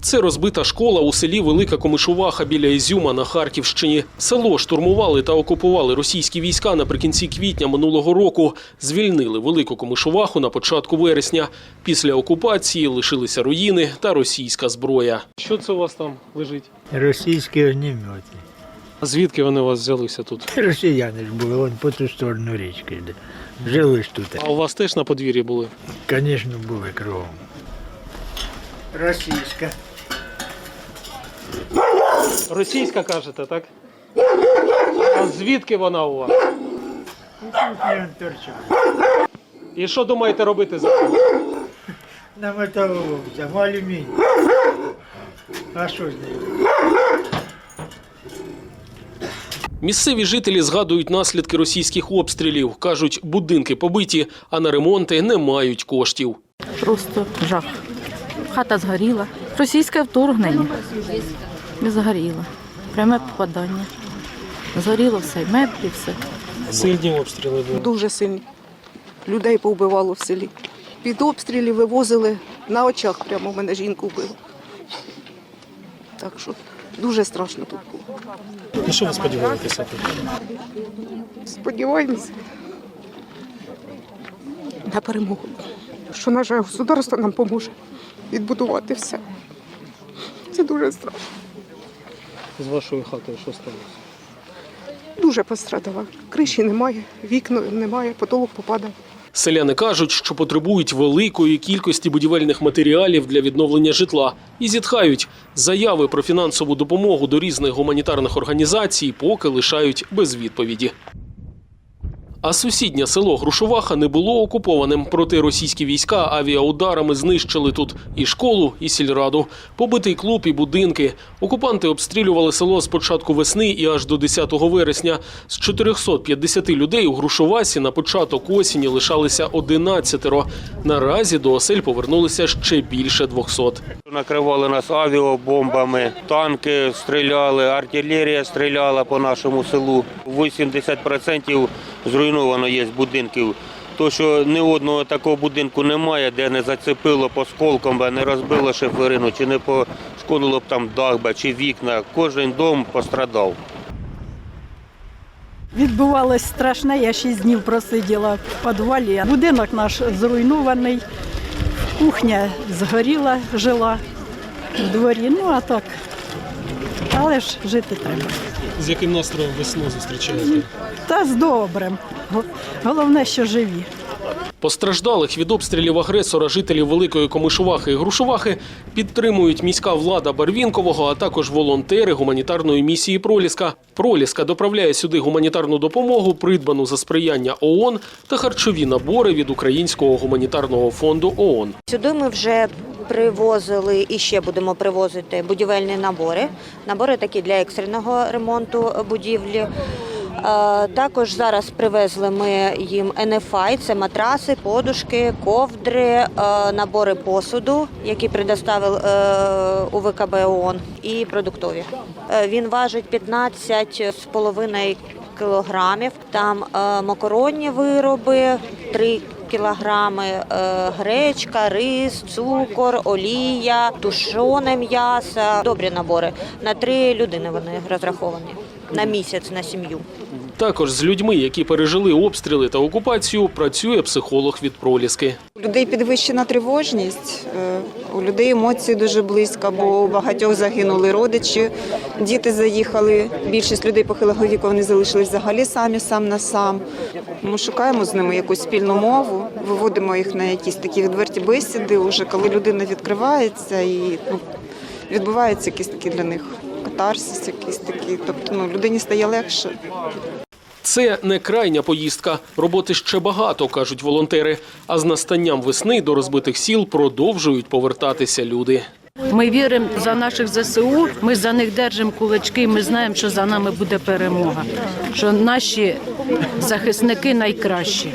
Це розбита школа у селі Велика Комишуваха біля Ізюма на Харківщині. Село штурмували та окупували російські війська наприкінці квітня минулого року. Звільнили Велику Комишуваху на початку вересня. Після окупації лишилися руїни та російська зброя. Що це у вас там лежить? Російські огнемети. А звідки вони у вас взялися тут? Росіяни ж були, вон по ту сторону річки йде. Жили ж тут. А у вас теж на подвір'ї були? Звісно, були кругом. Російська. Російська кажете, так? А звідки вона у вас? І що думаєте робити зараз? На металолом, там алюміній. А що з нею? Місцеві жителі згадують наслідки російських обстрілів. Кажуть, будинки побиті, а на ремонти не мають коштів. Просто жах. Хата згоріла. Російське вторгнення. І згоріло. Пряме попадання. Згоріло все, і меблі, все. Сильні обстріли були. дуже сильні. Людей повбивало в селі. Під обстрілі вивозили на очах прямо в мене жінку вбило. Так що дуже страшно тут було. На що ви сподіваєтеся? Сподіваємося на перемогу. Що наше государство нам поможе відбудувати все. Це дуже страшно. З вашою хатою що сталося? Дуже пострадала. Криші немає, вікна немає, потолок попадав. Селяни кажуть, що потребують великої кількості будівельних матеріалів для відновлення житла і зітхають. Заяви про фінансову допомогу до різних гуманітарних організацій поки лишають без відповіді. А сусіднє село Грушуваха не було окупованим. Проте російські війська авіаударами знищили тут і школу, і сільраду, побитий клуб і будинки. Окупанти обстрілювали село з початку весни і аж до 10 вересня. З 450 людей у Грушувасі на початок осені лишалися 11. Наразі до осель повернулися ще більше 200. Накривали нас авіабомбами, танки стріляли, артилерія стріляла по нашому селу. 80% зруйновано є будинків. То, що ні одного такого будинку немає, де не зацепило по сколкам, не розбило шиферину, чи не пошкодило б там дах, чи вікна. Кожен дом пострадав. Відбувалось страшне, я шість днів просиділа в підвалі. Будинок наш зруйнований, кухня згоріла, жила в дворі. Ну а так, але ж жити треба. З яким настроєм весну зустрічаєте? Та з добрим. Головне, що живі. Постраждалих від обстрілів агресора жителів Великої Комишувахи і Грушувахи підтримують міська влада Барвінкового, а також волонтери гуманітарної місії Проліска. Проліска доправляє сюди гуманітарну допомогу, придбану за сприяння ООН та харчові набори від Українського гуманітарного фонду ООН. Сюди ми вже привозили і ще будемо привозити будівельні набори. Набори такі для екстреного ремонту будівлі. Е, Також зараз привезли ми їм NFI, це матраси, подушки, ковдри, е, набори посуду, які предоставив е, УВКБ ООН, і продуктові. Він важить 15,5 кілограмів. Там макаронні вироби, 3 кілограми гречка, рис, цукор, олія, тушоне м'ясо. Добрі набори. На три людини вони розраховані на місяць на сім'ю. Також з людьми, які пережили обстріли та окупацію, працює психолог від Проліски. У людей підвищена тривожність, е, у людей емоції дуже близько, бо у багатьох загинули родичі, діти заїхали. Більшість людей похилого віку вони залишились взагалі самі сам на сам. Ми шукаємо з ними якусь спільну мову, виводимо їх на якісь такі відверті бесіди, уже коли людина відкривається і ну, відбувається якийсь такий для них катарсис, якийсь такий. Тобто ну, людині стає легше. Це не крайня поїздка. Роботи ще багато, кажуть волонтери. А з настанням весни до розбитих сіл продовжують повертатися люди. Ми віримо за наших ЗСУ, ми за них держимо кулачки, ми знаємо, що за нами буде перемога, що наші захисники найкращі.